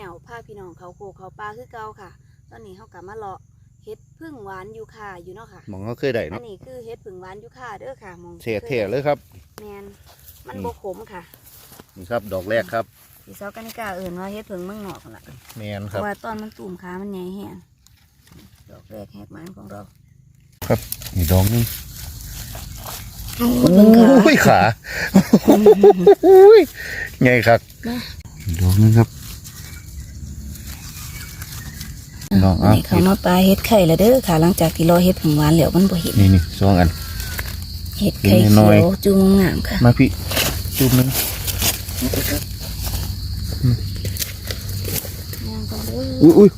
องเขาโคเขาปลาคือเก่าค่ะ ตอนนี้เขากลับมาเลาะเฮ็ดพึ่งหวานยูคาอยู่เนาะค่ะหมองเขาเคยได้อัเนาะนนี้คือเฮ็ดพึ่งหวานยูคาเด้อค่ะหมองเท่เท่ๆเลยครับ แมนมันอืมบ่ขมค่ะนี่ครับ ดอกแรกครับสีซอกันนิกาเอิ่นว่าเฮ็ดพึ่งเมืองนอกนั่นล่ะแมนเพครับ ราะว่าตอนมันตุ่มขามันใหญ่แฮงดอกแรกแหกหมันของเรานี่ดอกหนึงโอ้เบิ่งขาโอ้ยขาโอ้ยไงครับนะดอกหนึงครับ ดอกอะนี่เขามาปลาเฮ็ดไข่แล้วเด้อค่ะ หลังจากที่รอเฮ็ดพึ่งหวานแล้วมันบ่เห็นนี่นี่สองอันเฮ็ดไข่เห็นน้เขีอยยวจุ่มงามค่ะ มาพี่จุ่มหนึงงามกันเด้ออุ้ยอุ้ย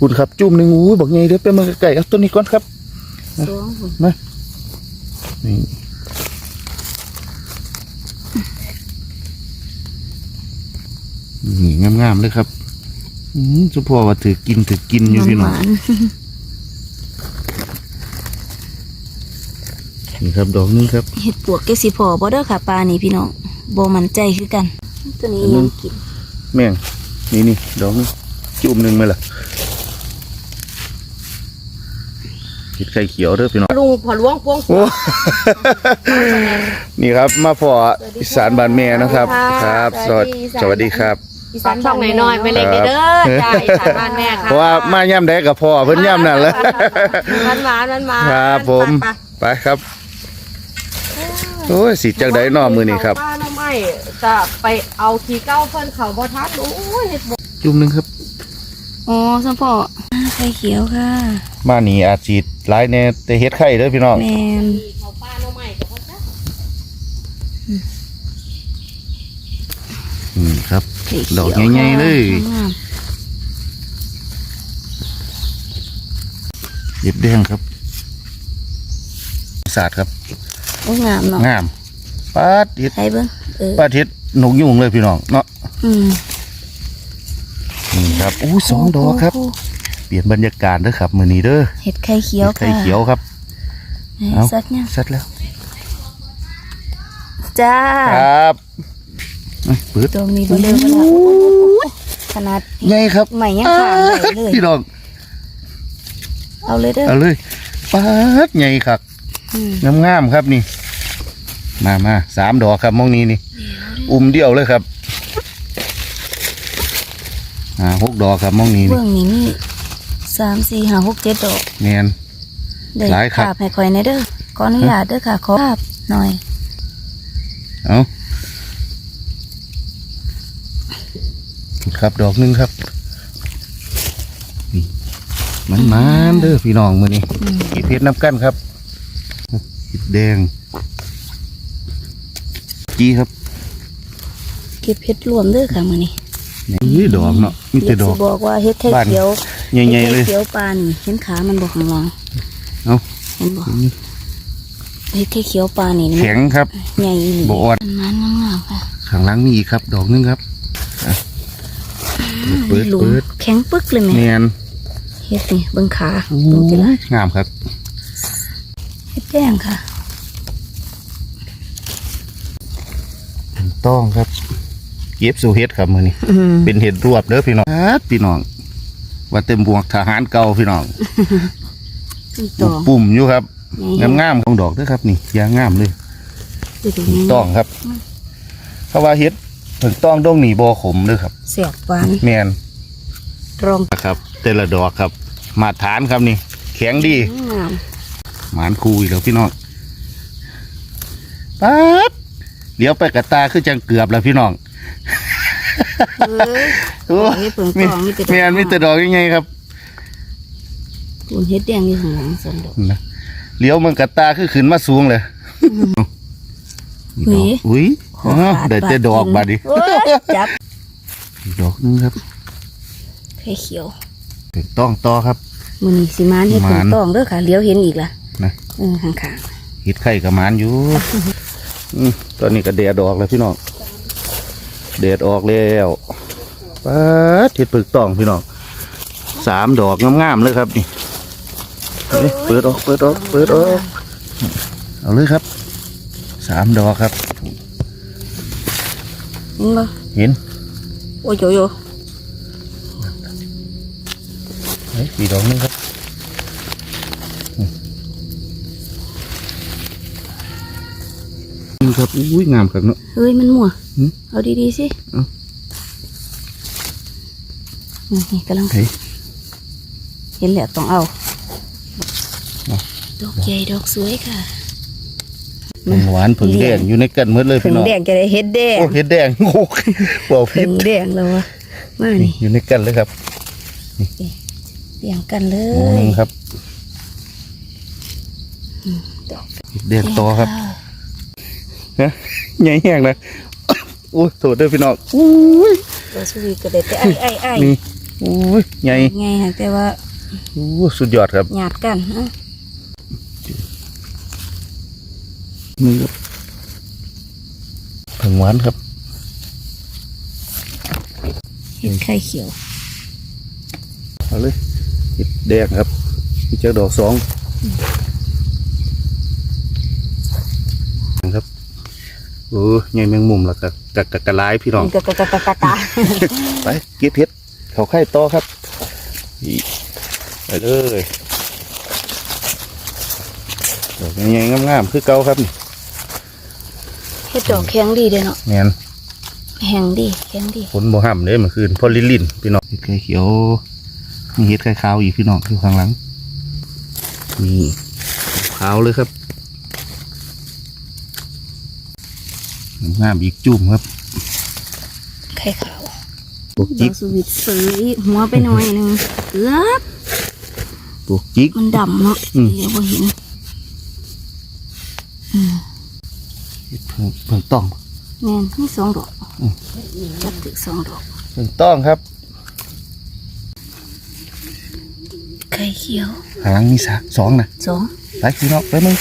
บุญครับจุ่มหนึงอุ้ยบอกไงเด้อไปมาไก่เอาต้นนี้ก่อนครับสองหุ่นนี่นี่งามๆเลยครับอืม สุพอว่าถือกินถือกินอยู่พี่หน้องวานนี่ครับดอกหนึงครับๆเฮ็ดปวกแกสิพอบ่เด้อค่ะปลานี่พี่น้องบ่มั่นใจคือกัน ตัวนี้ยังกิน แม่งนี่นี่ดอกหนึงจุ่มหนึ่งไหมล่ะคิดไข่เขียวเด้อพี่น้องลุงพอล้วงพวงโอ้นี่ครับมาพออีสานบ้านแม่นะครับ ครับ สวัสดีสวัสดีครับ อีฝากช่องน้อยๆไปเล็กๆเด้อจ้าอีสานบ้านแม่ค่ะเพราะว่ามาย่ำได้กับพ่อเพิ่นย่ำนั่นแหละ หวานหวานหวานหวานครับผม ไปครับโอ้ยสิจักไดนอมือนี่ครับป้าน้ำไม้จะไปเอาขี้เก้าเพิ่นเขาบ่ทักโอ้ยเฮ็ดบ่จุ่มหนึงครับ อ๋อสมพอไข่เขียวค่ะมานี่อาจจีดหลายแน่แต่เฮ็ดไข่เด้อพี่น้องแมนเขาป้าน้ำไม้ก็บ่ทักอืมครับไข่เขียว ดอกใหญ่ๆเลยงามเย็บแดงครับสาดครับๆโอ้งามเนาะงามปาดเฮ็ดใช่เบิ้งเออปาดเฮ็ดนกยุงเลยพี่น้องเนาะอืมนี่ครับอู้สองดอกครับโโหเปลี่ยนบรรยากาศเด้อครับมื้อนี้เด้อเห็ดไข่เขียวค่ะไข่เขียวครับไหนเอาสักเนี่ยเสร็จแล้ว จ้าครับเอ้ยเปิดตรงนี้เบลอมาแล้วขนาดใหญ่ครับใหม่ยังขางได้เลยพี่น้องเอาเลยเด้อเอาเลยปาดใหญ่ครับอืมงามๆครับนี่ มามาสามดอกครับมองนี้นี่ อุ้มเดียวเลยครับอ่าหกดอกครับมองนี้นี่เบื้องนี้นี่สามสี่ห้าหกเจ็ดดอกแมนได้หลายครับภาพให้คอยในเด้อขออนุญาตเด้อค่ะขอภาพหน่อย เอา ครับดอกหนึงครับนี่มันมานๆเด้อพี่น้องมือนี้อืมกีเพชรน้ำกันครับกีแดง จีครับเก็บเห็ดรวมเด้อค่ะมื้อนี้นี่ดอกเนาะมีแต่ดอกสิบอกว่าเฮ็ดไข่บ้านเขียวใหญ่ๆเลยเฮ็ดไข่เขียวปลานี่เห็นขามันบ่ข้างหลังเอาเห็นบ่เฮ็ดไข่เขียวปลานี่มันแข็งครับใหญ่อีหลีบ่อ่อนมันงามๆค่ะข้างหล่างมีอีกครับ ดอกหนึงครับอะเปิดหลุมเปิดแข็งปึกเลยแม่แมนเฮ็ดนี่เบิ่งขาโอ้ดูจิละยงามครับเฮ็ดแดงค่ะต้องครับเก็บสู่เฮ็ดครับมือนี้อืมเป็นเห็ดรวบเด้อพี่น้องครับพี่น้องว่าเต็มบวกทหารเก่าพี่น้องตองปุ่มอยู่ครับใหญ่งามๆของดอกเด้อครับ นี่ยางงามเลยดูตรงนี้ต้องครับ เพราะว่าเฮ็ด ถึงต้องดงหนีบอขมเด้อครับเสียบหวานแมนตรงครับแต่ละดอกครับ มาตรฐานครับนี่แข็งดีงามหมานคูอีกแล้วพี่น้องป๊าดเดี๋ยวไปกระตาคือจังเกือบแล้วพี่น้องเอ้ยโอ้เฮ็ดเพิ่งมีตองมีแต่ดอกแมนมีแต่ดอกยังไงครับคุณเฮ็ดแดงอยู่ข้างหลังสองดอกนะเลี้ยวมันกระตาคือขึ้นมาสูงเลยหวีอุ้ยข ออ้าวขาดได้แต่ดอกบาดดิโอ้ยจับอีกดอกหนึงครับไข่เขียว ถูกต้องต่อครับ มื้อนี้สิมานเฮ็ดหเพิ่มางนตองเด้อค่ะเลี้ยวเห็นอีกล่ะนะ เออข้างเห็ดไข่กับหมานอยู่อืมตอนนี้ก็เดดออกแล้วพี่น้องเดดออกแล้วป๊าดเห็ดปึกตองพี่น้องสามดอกงามๆเลยครับนี่เอ้ยเปิดออกเปิดออกเปิดออกเอาเลยครับสามดอกครับๆ เห็นบ่เห็นโอ้ยโยโยเฮ้ยอีกดอกหนึงครับนี่ครับอุ้ยงามครับเนาะเฮ้ยมันมั่วหืมเอาดีๆสิเอานี่กำลังเฮ้ยเห็นแล้วต้องเอาเอาดอกใหญ่ดอกสวยค่ะ ผงหวานผงแดงอยู่ในกันหมดเลยผพี่งน้องแดงจะได้เฮ็ดแดงโอ้เห็ดแดงโอ้ยบอกผผิดงแดงแล้ววะมานี่นี่อยู่ในกันเลยครับเรียงกันเลหมูหนึยงครับดอกเห็ดแดงต่อครับนะใหญ่แห้งนะโอ้ยโทษเด้อพี่น้องอุ้ยตัวสวีก็ได้แต่ไอ้ไอ้ไอ้นี่อุ้ยใหญ่ไงฮะแต่ว่า โอ้สุดยอดครับ หยาดกันฮะนี่ ครับผงหวานครับ เห็ดไข่เขียว เอาเลยเห็ดแดงครับมีเจ้าดอกสองครับโอ้ยใหญ่แมงมุมแล้วก็กะกะกะลายพี่น้องกะกะกะกะกะกะไปเก็บเพชรเขาไข่ต่อครับอีไปเลยดอกใหญ่ๆงามๆคือเก่าครับนี่ เฮ็ดดอกแข็งดีเด้อเนาะแมนแข็งดีแข็งดีฝนบ่ห้ำเลยเมื่อคืนพอลินลินพี่น้องเห็ดไข่เขียวมีเห็ดไข่ขาวอีกพี่น้องอยู่ข้างหลังนี่ขาวเลยครับงามอีกจุ่มครับไข่ขาวปลูกดจิอกกสวิตเสยหัวไปหน่อยหนึงเกือบปลูกจิกมันดำเนาะอืมเดี๋ยวบ่เห็นเห็ด เพิ่งเพิ่งต้องแม่นมีสองดอกอืมจับถึงสองดอกเพิ่งต้องครับ ไข่เขียว หางมีสากสองนะสองไปพี่น้องไปมึง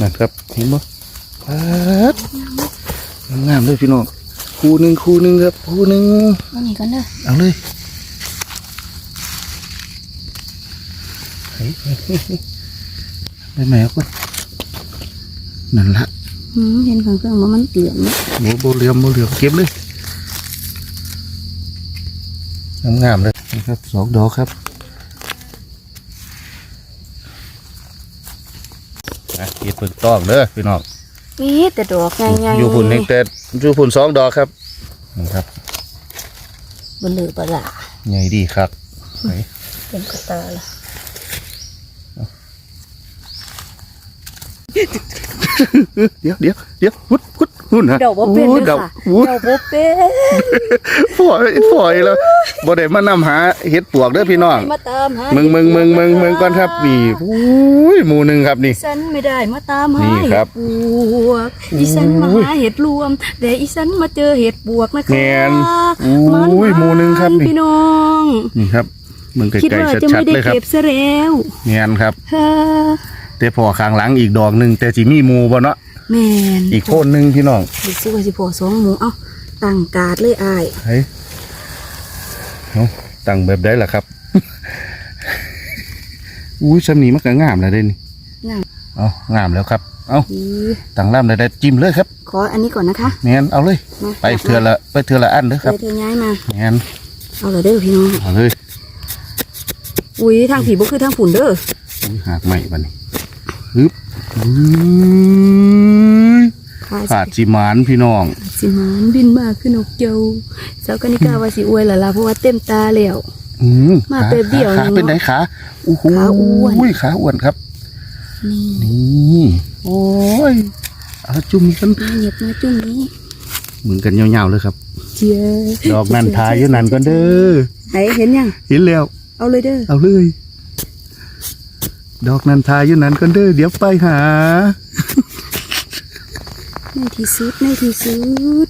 นั่นครับเห็นบ่ปัดงามเลยพี่น้องคู่หนึ่งคู่หนึ่งครับคู่หนึ่งอันนี้กันเด้อเอาเลยเฮ้ยไปแมวก่อนนั่นละอืม เห็นข้างเครื่องว่ามันเกลื่อนเนาะโบโบเหลือมโบเหลือมเก็บเลยงามๆเลยนะครับสองดอกครับอะเก็บเพิ่งต้องเด้อพี่น้องมีแต่ดอกใหญ่ๆอยู่พุ่นเองแต่อยู่พุ่นสองดอกครับนะครับบนเหลือปลาหลาใหญ่ดีครับไหนเต็มกระตาละ เดี๋ยวเดี๋ยวเดี๋ยวพุดพุดหุ่นนะดอกบ่เป็นโอ้เด้อดอกค่ะโอ้ยดอกบ่เป็นฝอยฝอยแล้วบ่ได้มานำหาเห็ดปวกเด้อพี่น้องมาตามหามึงมึงมึงมึงมึงก่อนครับนี่โอ้ยหมู่หนึ่งครับนี่ฉันไม่ได้มาตามหานี่ครับเห็ดบวกอีฉันมาหาเห็ดรวม แต่อีฉันมาเจอเห็ดบวกนะคะแม่นมันโอ้ยหมู่หนึ่งครับนี่พี่น้องนี่ครับมึงไกคิดลว่าๆจะชัไม่ดได้ๆเลยครับเก็บซะแล้วแม่นครับฮ่า แต่พอข้างหลังอีกดอกหนึ่งแต่สิมีหมู่บ่เนาะแม่นอีกโคนหนึ่งพี่น้องดูสิว่าสิพอสองหมูเอ้าตั้งการ์ดเลยอายเฮ้ยเอาตั้งแบบได้ล่ะครับ อุ้ยสำนีมันก็งามแล้วเด้นี่งามเอางามแล้วครับ เอาอีตั้งล่ำได้ได้จิ้มเลยครับขออันนี้ก่อนนะคะแมนเอาเลย มาไปเถื่อละไปเถื่อละอันเด้อคครัรับบเธอย้ายมา แมนเอาเลยเด้อพี่น้อง เอาเลยอุ้ยทางผีบ่คือทางฝุ่นเด้ออุ้ยหากใหม่บัดนี้ฮึบอุ้ยค่ะ ขาดสิหมานพี่น้อง สิหมานบินมาขึ้นนกเจ้าสาวกนิกาว่าสิอวยละล่ะเพราะว่าเต็มตาแล้วอืมมาขาแป๊บเดียวขาเนอะเป็นไงขาโอ้โหขาอ้วนขาอ้วนครับ นี่นี่โอ้ยเอาจุ่มกันมาเหยียบมาจุ่มนี้เหมือนกันยาวๆเลยครับเจียดอกนันทายอยู่นั่นก่อนเด้อไหนเห็นยัง เห็นแล้ว เอาเลยเด้อ เอาเลย ดอกนันทายอยู่นั่นก่อนเด้อเดี๋ยวไปหา ในที่สุดในที่สุด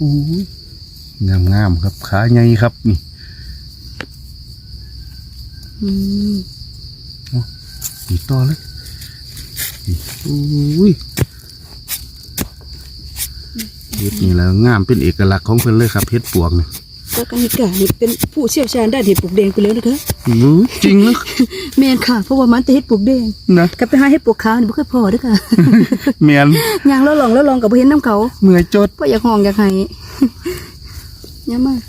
อู้ยงามๆครับขาใหญ่ครับนี่อืมอีกต่อเลยนี่อุ้ยเฮ็ดนี่แล้วงามเป็นเอกลักษณ์ของเพิ่นเลยครับเฮ็ดปวกนี่ สาวกนิกานี่เป็นผู้เชี่ยวชาญด้านเห็ดปลูกแดงไปแล้วนะคะอู้จริงนะแม่นค่ะ เพราะว่ามันแต่เห็ดปลูกแดงนะกับไปหาเห็ดปลูกขาวนี่บ่เคยพอเด้อค่ะเมียนย่างแล้วลองแล้วลองกับบ่เห็นน้ำเขาเมื่อยจดบ่อยากห้องอยากให้เยอะมาก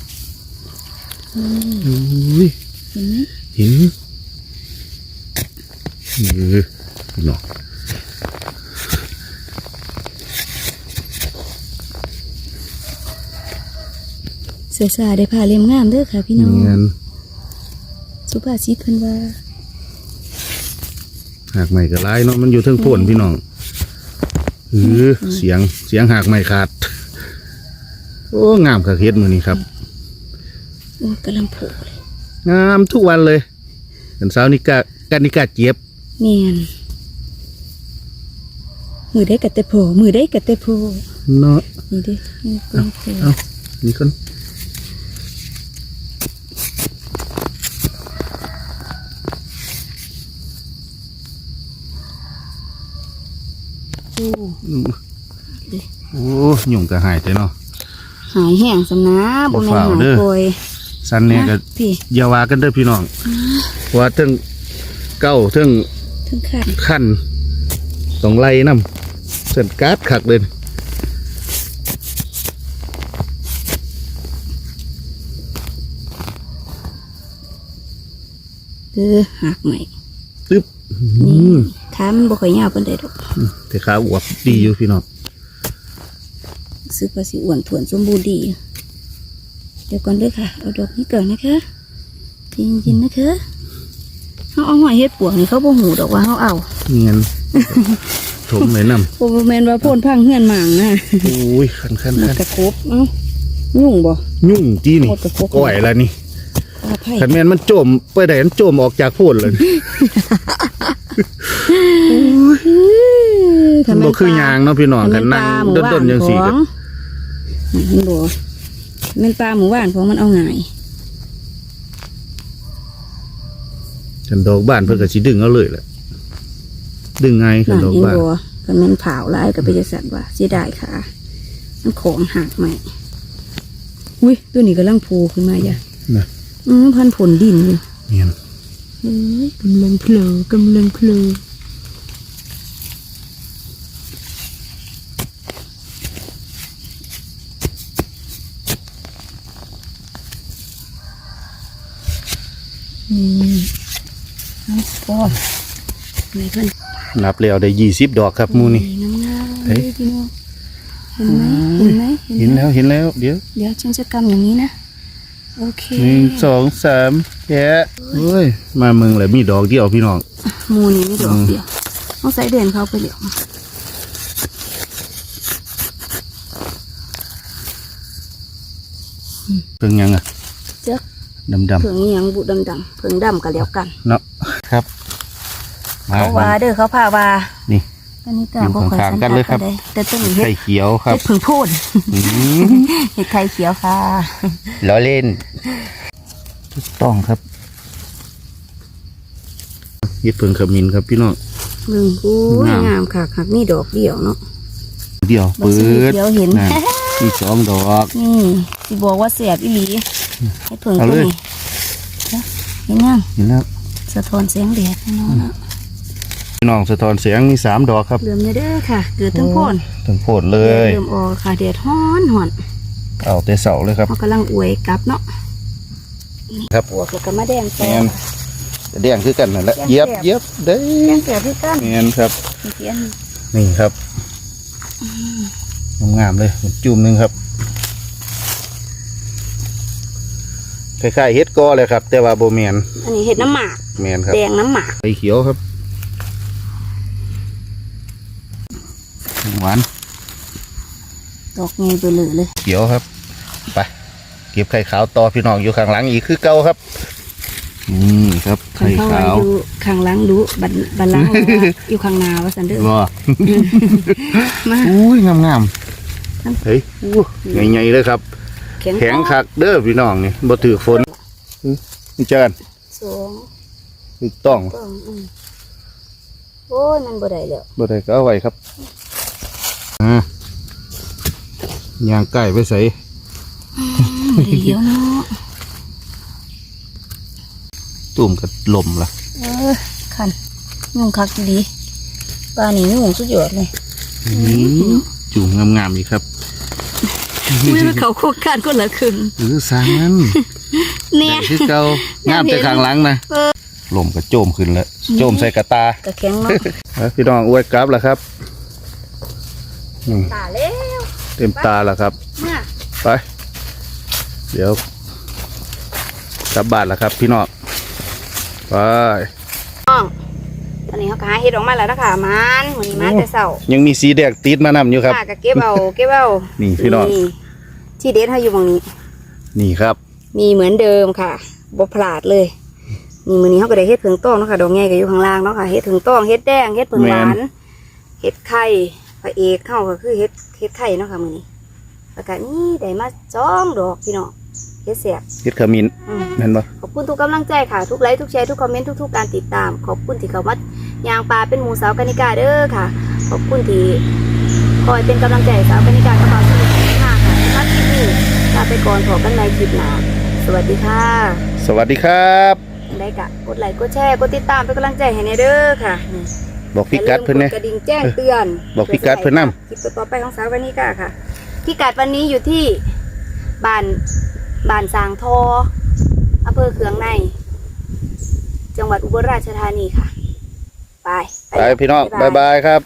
อืมอุ้ยเห็นไหมเห็นเออพี่น้อ สือสาได้ผ่าเลียมงามเด้อค่ะพี่น้องเงินสุภาษิตเพิ่นว่าหากใหม่ก็ร้ายเนาะมันอยู่เทิงโพ่นพี่น้องเออเสียงเสียงหากใหม่ขาด โอ้งามกับเฮ็ดมือนี้ครับโอ้กำลังโผล่เลยงามทุกวันเลยกันเช้านี่กะกันนี่กะเจี๊ยบเนียนมือได้กัดแต่โผล่มือได้กัดแต่โผล่เนาะนี่ดินี่เป็นโผล่เอานี่คน โอ้อืมโอ้หยุ่งกะหายแต่เนาะหายแห้งสำนะบ่แม่นบ่ฝ่าวหาเด้ยอโกยสันเนี่ยก็นะพี่อย่าว่ากันเด้อพี่น้องว่าเทั้งเก้าเทั้งถึงขั้นขั้นต้องไล่น้ำเส้นการ์ดขักเลยเออหักใหม่ตึ๊บอืนี่ม ขามันบ่ค่อยยาวปานใดดอกแต่ขาอวบดีอยู่พี่น้องรู้สึกว่าสิอ้วนถ่วนสมบูรณ์ดี เดี๋ยวก่อนเด้อค่ะ เอาดอกนี้ก่อนนะคะใจเย็นๆนะคะเขาเอาหอยเฮ็ดปวกนี่เขาบ่หูดอกว่าเขาเอาเงินถมเลยน้บ่แม่นว่าโพ่นพังเฮือนหมางนะำโอ้ยขันขันหมดขันกระครบเอ้ายุ่งบ่ยุ่งจี้นี่หมดกระครบก้อยแล้วนี่ปลาไผ่ขันแมนมันโจมไปไหนมันโจมออกจากโพดเลย มันบ่คือยางเนาะพี่น้องกันนั่งด้นๆยังสี่กันมันบ่แม่นปลาหมู่บ้านของมันเอาง่ายกันดอกบ้านเพิ่นก็สิดึงเอาเลยแหละดึงไงกันน่ะดอกเห็นบ้านบ่กันแม่นเผาหลายก็ไปจะสั่นว่าเสียดายค่ะมันของหักใหม่อุ้ยตัวนี้กำลังโผล่ขึ้นมาจ้ะนะอืมพันผลดินอยู่เนียนเอ้ยกำลังเพลอกำลังเพลออืม น้ำก้อนนี่เพิ่นนับแล้วได้ยี่สิบดอกครับหมูนี่น้ำงามเฮ้ยพี่น้องเห็นไหมเห็นไหมเห็นแล้วเห็นแล้ว เดี๋ยวเดี๋ยวฉันจะกำอย่างนี้นะโอเคหนึ่งสองสามแย่เฮ้ยมาเมืองเลยมีดอกเดียวพี่น้องหมูนี่ไม่ดอกเดียวต้องใส่เด่นเข้าไปเดี๋ยวเพิ่งยังอะเจ๊กดำดเพิ่งนี้ยังบุดำดำๆเพิ่งดำกันแล้วกันำเนาะครับมา เขาว่าเด้อเขาพาว่านี่อันนี้ก็อยู่บ่ค่อยข้างสันๆกันทัดเลยครับ ปานใดแต่ต้นนี้เฮ็ไข่ดเขียวครับเฮ็ดผึ่งพูนอืมเฮ็ดไข่เขียวค่ะล้อเล่นถูกต้องครับยึดเพิ่งขมิ้นครับพี่น้องเบิ่งโอ้ยงาม งามค่ะหักนี่ดอกเดียวเนาะ เดียวบ่เปิซื้อดเดี๋ยวเห็นนั่นมีสองดอก นี่สิบอกว่าเสียบอีหลีให้เพิ่งเอาตัวเลย นี้เนาะเห็นยังเห็นแล้วสะท้อนแสงแดดให้น้องเนาะ พี่น้องสะท้อนเสียงมีสามดอกครับเริ่มเด้อค่ะ เกิดทั้งโพนถึงโพดเลยเริ่มออกค่ะแดดฮ้อนหอนเอาแต่เสาเลยครับเขากำลังอวยกลับเนาะครับบวกแล้วก็มาแดงแมต่อนแดงคือกันนั่นแหละแดงเย็บแสบเย็บได้แดงแสบพี่กันแมนครับ เขียนนี่ครับงามๆเลยจุ่มหนึ่งครับคล้ายๆเฮ็ดกอเลยครับ แต่ว่าโบแมนอันนี้เห็ดน้ำหมากแมนครับแดงน้ำหมากใบเขียวครับ หวานดอกเงยไปเลยเลย เขียวครับ ไป เก็บไข่ขาวต่อพี่น้องอยู่ข้างหลังอีกคือเก่าครับนี่ครับคันไข่เข้าขาวอยู่ข้างหลังดูบันบันหลังว่าอยู่ข้างหนาว่าสันเด้อว้ามาอุ้ยงามงามๆเฮ้ยอู้ใหญ่ๆเลยครับแข็งแข็งคักเด้อพี่น้องนี่บ่ถือฝนอื้อนี่เจอกันสองถูกต้องสองอืมโอ้ยมันบ่ได้แล้วบ่ได้ก็เอาไว้ครับ อ่าย่างไก่ไปใส่เดี๋ยวเนาะตุ่มกับลมล่ะ เออคันยุ่งคักดีปลานี่ยุ่งสุดยอดเลยจุ่มงามๆอีกครับไม่ว่าเขาโครงการคนละครึ่งหรือสร้างมันเนี่ยแต่ที่เก่างามแต่ข้างหลังนะเออลมก็โจมขึ้นแล้วโจมใส่กระตากระแข็งเนาะเอาพี่น้องอวยกราฟแล้วครับ อืม ตาแล้วเต็มตาแล้วครับมาไป เดี๋ยวกลับบ้านแล้วครับ พี่น้องไปน้องตอนนี้เขาก็หาเห็ดออกมาแล้วนะคะมันวันนี้มาแต่เช้ายังมีสีแดงติดมานำอยู่ครับค่ะก็เก็บเอาเก็บเอานี่พี่น้องที่เด็ดเขาอยู่ตรงนี้ นี่ครับ มีเหมือนเดิมค่ะบ่พลาดเลยนี่มื้อนี้เขาก็ได้เฮ็ดผึ่งต้องเนาะค่ะดอกใหญ่ก็อยู่ข้างล่างเนาะค่ะเฮ็ดผึ่งต้องเฮ็ดแดงเฮ็ดผึ่งหวานเฮ็ดไข่ พระเอกเข้าก็คือเฮ็ดเฮ็ดไข่เนาะค่ะมื้อนี้แล้วก็นี่ได้มาจ้องดอกพี่น้องเฮ็ดแซ่บเฮ็ดขมิ้นอืมแม่นบ่ขอบคุณทุกกำลังใจค่ะ ทุกไลค์ทุกแชร์ทุกคอมเมนต์ทุกๆการติดตาม ขอบคุณที่เขามายางปลาเป็นหมูสาวกานิกาเด้อค่ะ ขอบคุณที่คอยเป็นกำลังใจให้สาวกานิกากระเป๋าสมุทรค่ะค่ะสำหรับคลิปนี้ลาไปก่อนพบกันในคลิปหน้าสวัสดีค่ะสวัสดีครับ ได้กะกดไลค์กดแชร์กดติดตามเป็นกำลังใจให้ในเด้อค่ะนี่ บอกพิกัดเพิ่นอย่าแน่ลืมกดกระดิ่งแจ้งเตือน บอกพิกัดเพิ่นนำคลิปต่อๆไปของสาวกานิกาค่ะพิกัดวันนี้อยู่ที่บ้านบ้านสางทออำเภอเขืองใน จังหวัดอุบลราชธานีค่ะ ไป ไปพี่น้องบ๊ายบายครับ